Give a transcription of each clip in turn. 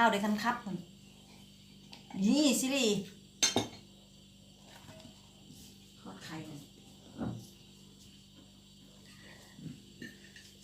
ข้าวด้วยกันครับมันนี่สิริทอดไข่กัน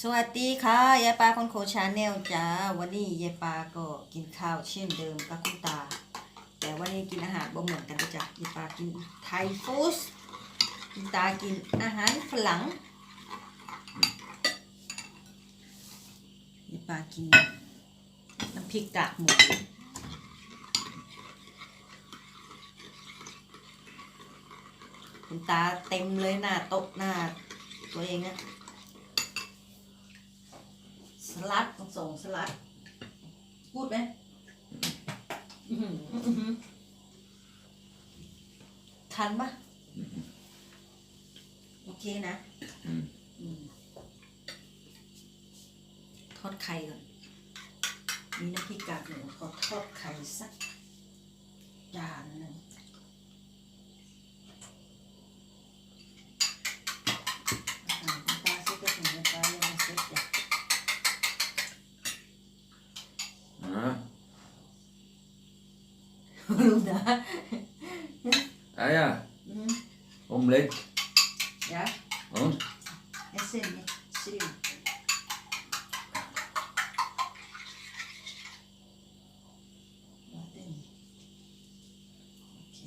สวัสดีค่ะยายปลาคนโคชาแนลจ้าวันนี้ยายปลาก็กินข้าวเช่นเดิมกับคุณตา แต่วันนี้กินอาหารบ่เหมือนกันนะจ้ะยายปลากินไทยฟู้ดคุณตากินอาหารฝรั่งยายปลากินน้ำพ ริกกากหมูคุณตาเต็มเลยหน้าโต๊ะหน้าตัวเองอะสลัดต้องส่งสลัด พูดไหมอื้อหืออื้อหือทันปะโอเคนะอืมอืมทอดไข่ก่อน มีน้ำพริกกากหมูขอทอดไข่สักจานหนึ่งอาหารคุณตาเซ็ตก็ถึงคุณตายังไม่เซ็ตจ้ะ Ja. ลุงนะ Ah ja, อืม omelet. เดี๋ยว Und? ไอ้เส้นนี่ซิลิมาเต้นโอเค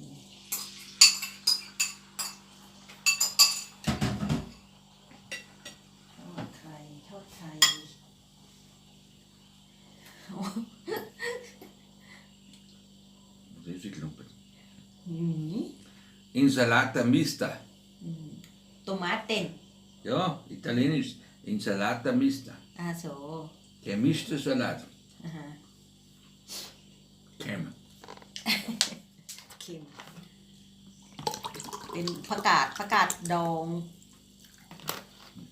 ทอดไข่ทอดไข่โอ้ Risseklumpen. หืม Insalata mista. ตัวม้าเต้น Ja, italienisch. Insalata mista. อาโซ Gemischter Salat. อ่าฮะ Kem. เค็มเป็นผักกาดผักกาดดอง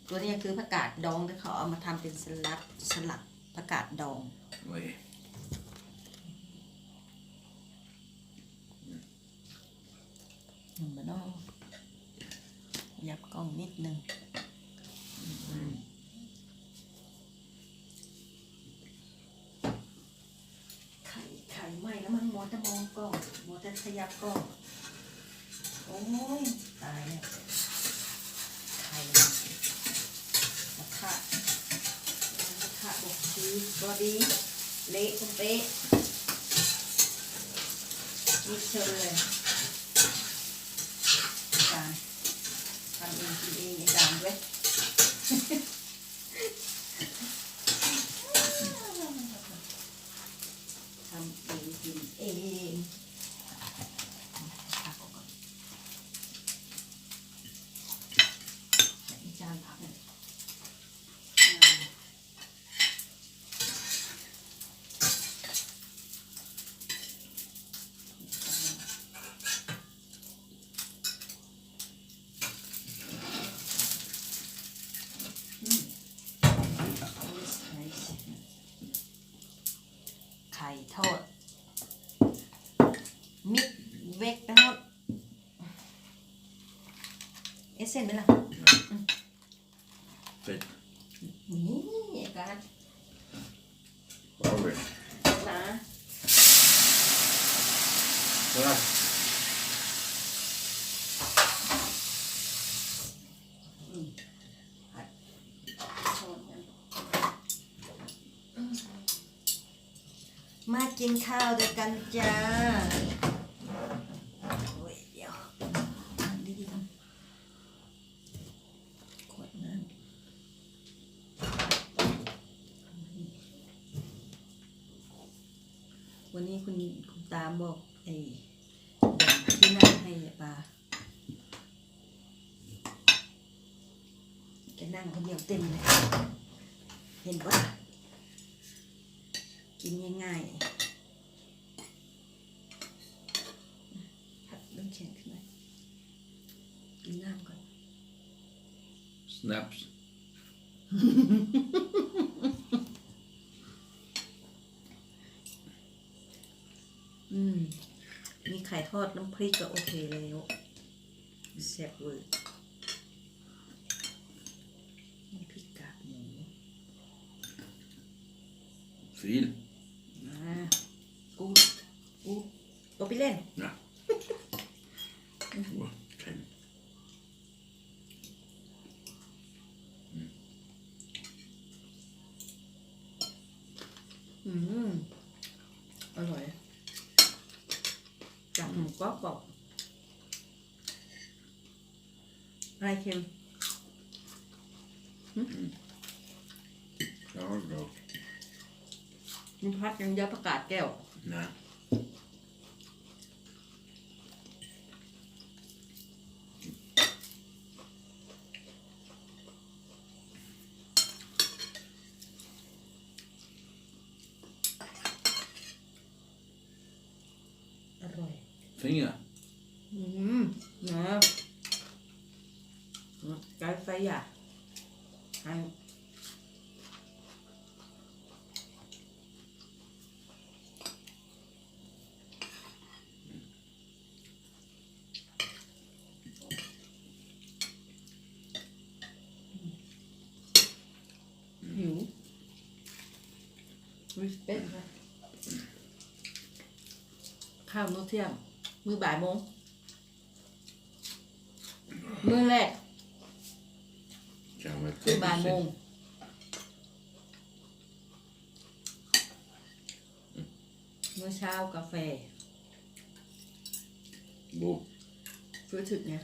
ตัวนี้คือผักกาดดองที่เขาเอามาทำเป็นสลัดสลัดผักกาดดอง Oj. หนึ่งบานอยับกล้องนิดนึงไข่ไข่ไหม้แล้วมันมัวจะมองกล้องมัวจะขยับกล้องโอ้ยตายแล้วไข่กระทะกระทะบอกคือบอดีเละตุ้มเป๊ะมิกเชอร์เลยอาจารย์ ทำเองกินเองอาจารย์ด้วย ทำเองกินเองพักออกก่อนใส่จานพักเลยอ่าอืม Always nice ไข่ทอด มิกเวกไปหมด เอสเซนไหมล่ะ Fett. นี่อาการ Farvel. นะ Så. ช้อนกันอืมมากินข้าวด้วยกันจ้าโอ้ยเดี๋ยวนั่งดีๆนะขวดน้ำวันนี้ คุณคุณตามบอกไอ้แบ่งที่นั่งให้ปลาแกนั่งคนเดียวเต็มเลยเห็นปะกินง่ายๆพัดน้ำแข็งขึ้นมากินน้ำก่อน Snaps. ข่ทอดน้ำพริกก็โอเคแล้วแซ่บเวอร์น้ำพริกกากหมู Viel. มากูกูตัวไปเล่น Ja. อะไรเค็ม Ja, bra. มีพัดยังเยอะประกาศแก้ว Nej. อร่อย Finger. อืมนะไก่ไฟอะให้หิว วิสเป็ดค่ะข้าวมื้อเที่ยง มื้อบ่ายโมง มื้อแรก Kan vara คือ บ่ายโมง มื้อเช้ากาแฟ Bo. รู้สึกเนี่ย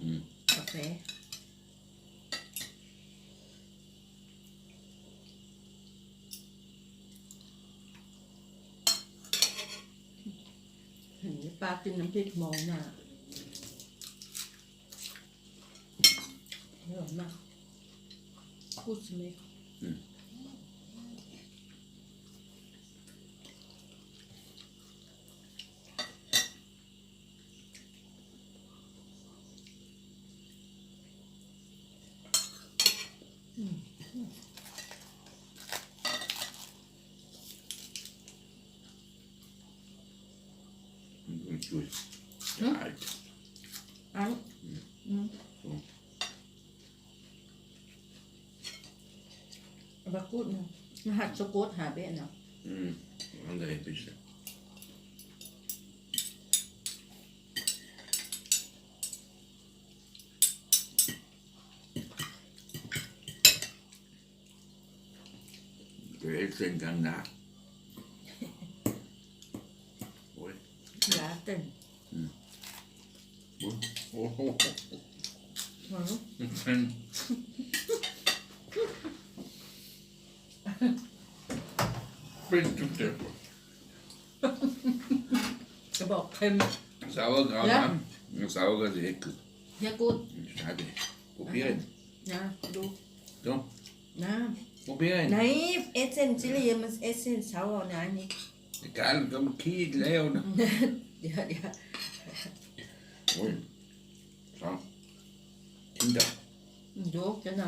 อืม กาแฟ เห็น ปลากินน้ำพริกมองหน้าอร่อยมากพูดใช่ไหม Gut. Hm? Alt. อันอืม Så. บากูดนะรหัสสะกดหาเบะเนาะ Mm. Ja, det är bäst. Det är helt ยาเต้น Oj. Oh, oh, หัวลูก oh. Men... Bist du det? จะบอกเค็ม Sauerkraut, Ja. ja. Sauerkraut ist äckelt. ยากูด Schade. Probieren. นะดู So, นะ probieren. ไหนเอเซนซิลีมันเอเซนเซาเอานะนี่ Egal, komm, Kiel, Leon. เดี๋ยวเดี๋ยว Ui. So. Kinder. ดูจะน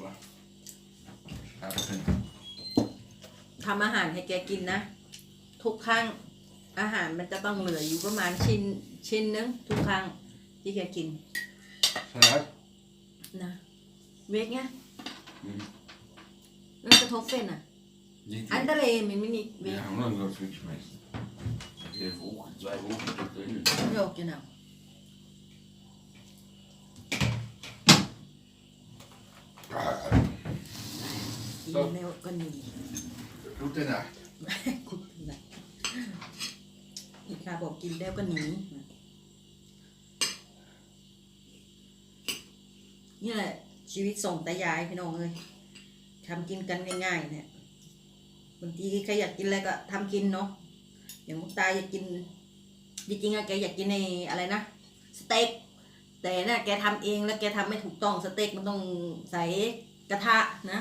Va? Schärfen. ำทำอาหารให้แกกินนะ ทุกครั้ง อาหารมันจะต้องเหลืออยู่ประมาณชิ้นชิ้นนึงทุกครั้งที่แกกิน Salat. นะเวกไง Mm. แล้วกระทบเฟ้นอะ Nicht อัน viel. ตะเลมันไม่มีเว Wir ก haben noch was wegschmeißen. Vier Wochen, zwei Wochen da drin. โยกจะหนาวกินแล้วก็หนี Gute Nacht. คุณนะ อีกาบอกกินแล้วก็หนีนี่แหละ ชีวิตส่งตายายพี่น้องเลยทำกินกันง่ายๆเนี่ยบางทีใครอยากกินอะไรก็ทำกินเนาะอย่างมุกตาอยากกินจริงๆอะแกอยากกินในอะไรนะสเต็กแต่น่ะแกทำเองแล้วแกทำไม่ถูกต้องสเต็กมันต้องใส่กระทะนะ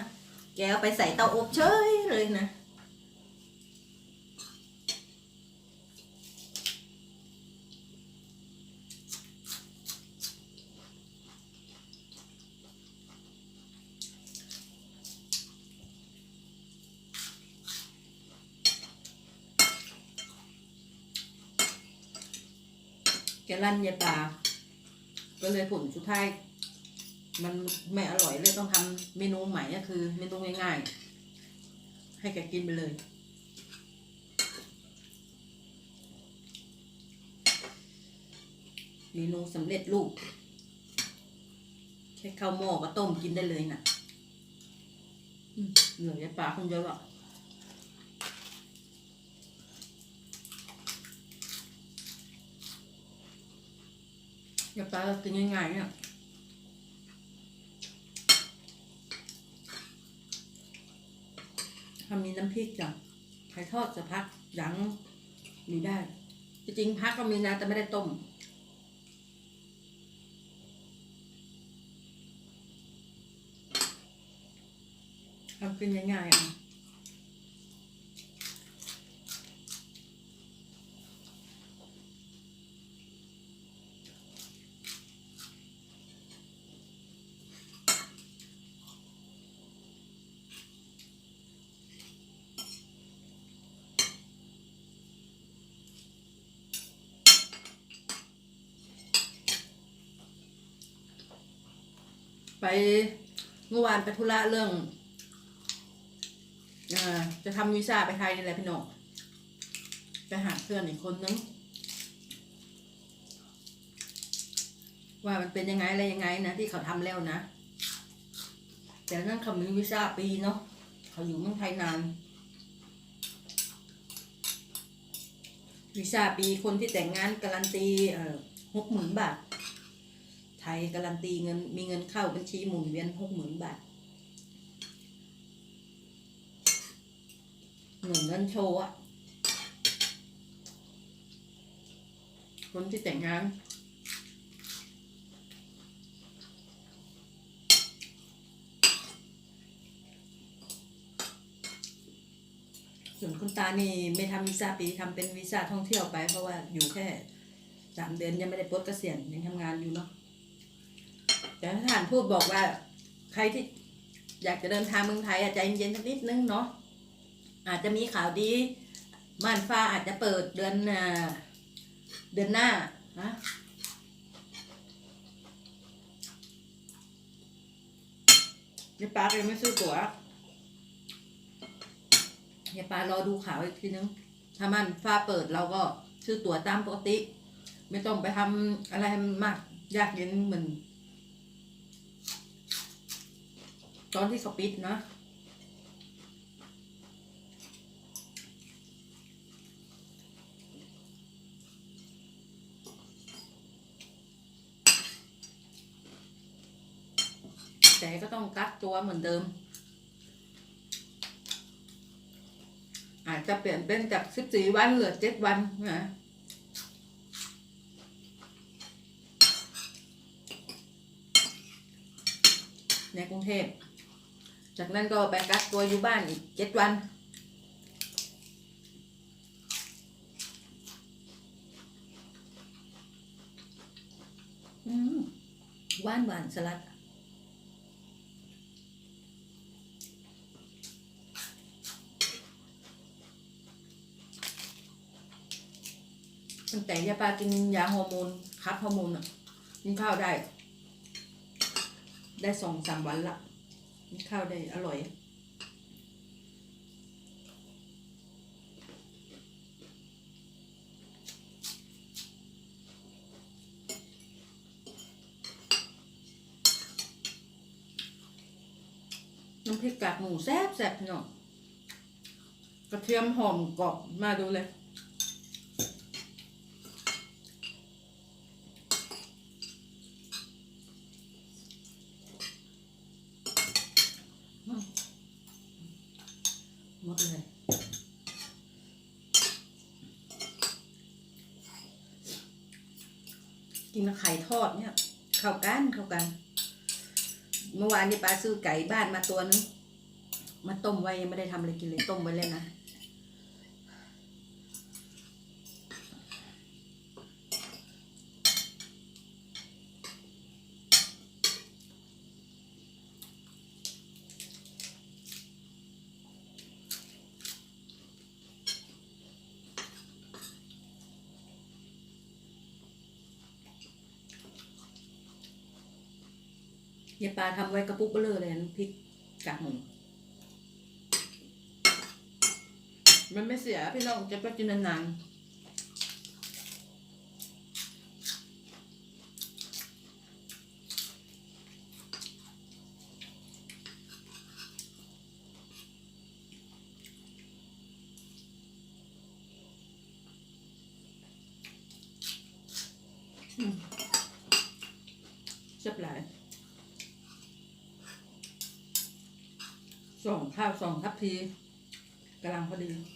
แกเอาไปใส่เตาอบเฉยเลยนะ แกลั่นยาปลาก็เลยผลสุดท้าย มันไม่อร่อยเลยต้องทำเมนูใหม่ก็คือเมนูง่ายๆ ให้แกกินไปเลยเมนูสำเร็จรูปแค่ข้าวหม้อก็ต้มกินได้เลยน่ะเหลือยาปลาคนเดียวอะ อย่าปลาเรากินง่ายๆเนี่ยทำมีน้ำพริกจ้ะไข่ทอดจะพักยังอยู่ได้ จริงๆพักก็มีนะแต่ไม่ได้ต้มทำกินง่ายๆอะ ไปเมื่อวานไปธุระเรื่องอจะทำวีซ่าไปไทยนี่แหละพี่น้องไปหาเพื่อนอีกคนนึงว่ามันเป็นยังไงอะไรยังไงนะที่เขาทำแล้วนะ แต่นั่นเขามีวีซ่าปีเนาะเขาอยู่เมืองไทยนานวีซ่าปีคนที่แต่งงานการันตีหกหมื่นบาท ไทยการันตีเงินมีเงินเข้าบัญชีหมุนเวียนหกหมื่นบาทหนึ่งเงินโชว์อะคนที่แต่งงานส่วนคุณตานี่ไม่ทำวีซ่าปีทำเป็นวีซ่าท่องเที่ยวไปเพราะว่าอยู่แค่สามเดือนยังไม่ได้ปลดเกษียณยังทำงานอยู่เนาะ แต่ทหารพูดบอกว่าใครที่อยากจะเดินทางเมืองไทยอะใจเย็นๆสักนิดนึงเนาะอาจจะมีข่าวดีม่านฟ้าอาจจะเปิดเดือนเดือนหน้านะยายปาก็ยังไม่ซื้อตั๋วยายปารอดูข่าวอีกทีนึง ถ้ามันฟ้าเปิดเราก็ซื้อตั๋วตามปกติ ไม่ต้องไปทำอะไรมาก ยากเย็นเหมือน ตอนที่เขาปิดนะ แต่ก็ต้องกักตัวเหมือนเดิม อาจจะเปลี่ยนเป็นจากสิบสี่วันเหลือเจ็ดวันนะในกรุงเทพ จากนั้นก็ไปกักตัวอยู่บ้านอีกเจ็ดวันอืมหวานหวานสลัด ตั้งแต่ยาปลากินยาฮอร์โมนคัดฮอร์โมนอะกินข้าวได้ ได้สองสามวันละกิน ข้าวได้อร่อย น้ำพริกกากหมูแซ่บแซ่บพี่น้องกระเทียมหอมกรอบมาดูเลย หมดเลย กินกับไข่ทอดเนี่ย เข้ากันเข้ากัน เมื่อวานนี้ป้าซื้อไก่บ้านมาตัวนึงมาต้มไว้ยังไม่ได้ทำอะไรกินเลยต้มไว้เลยนะ ยายปลาทำไว้กระปุกเบลอเลยน้ำพริกกากหมูมันไม่เสียพี่น้องจะไปกินนานเสียบหลายสอง ข้าวสองทัพพีกำลังพอดี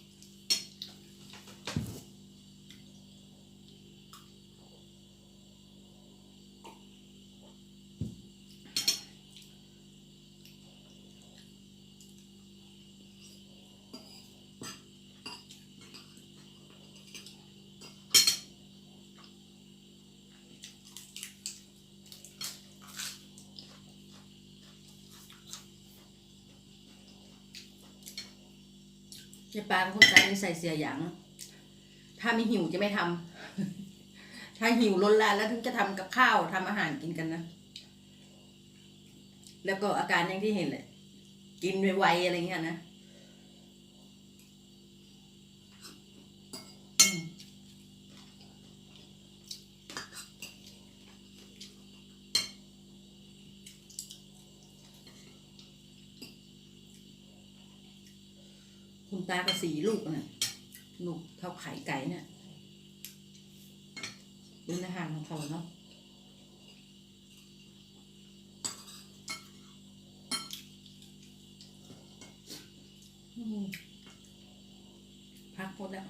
จะปลาเป็นคนตายในใส่เสียอย่าง ถ้าไม่หิวจะไม่ทำถ้าหิวล้นลานแล้วถึงจะทำกับข้าวทำอาหารกินกันนะ แล้วก็อาการอย่างที่เห็นเลยกินไวๆอะไรเงี้ยนะ คุณตาก็สี่ลูกน่ะลูกเท่าไข่ไก่เนี่ยเป็นอาหารของเขาเนาะพักหมดแล้ว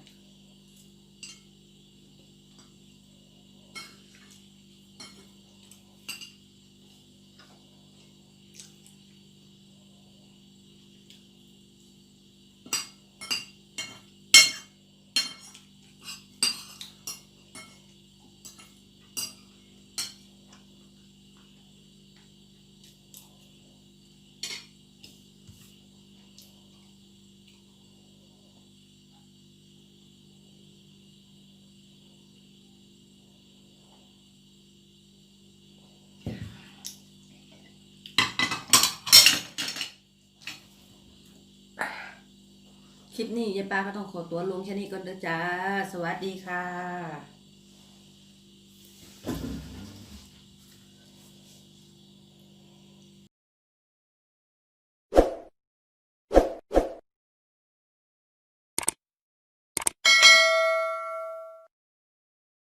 คลิปนี้ยายปาก็ต้องขอตัวลงแค่นี้ก่อนเด้อจ้า สวัสดีค่ะ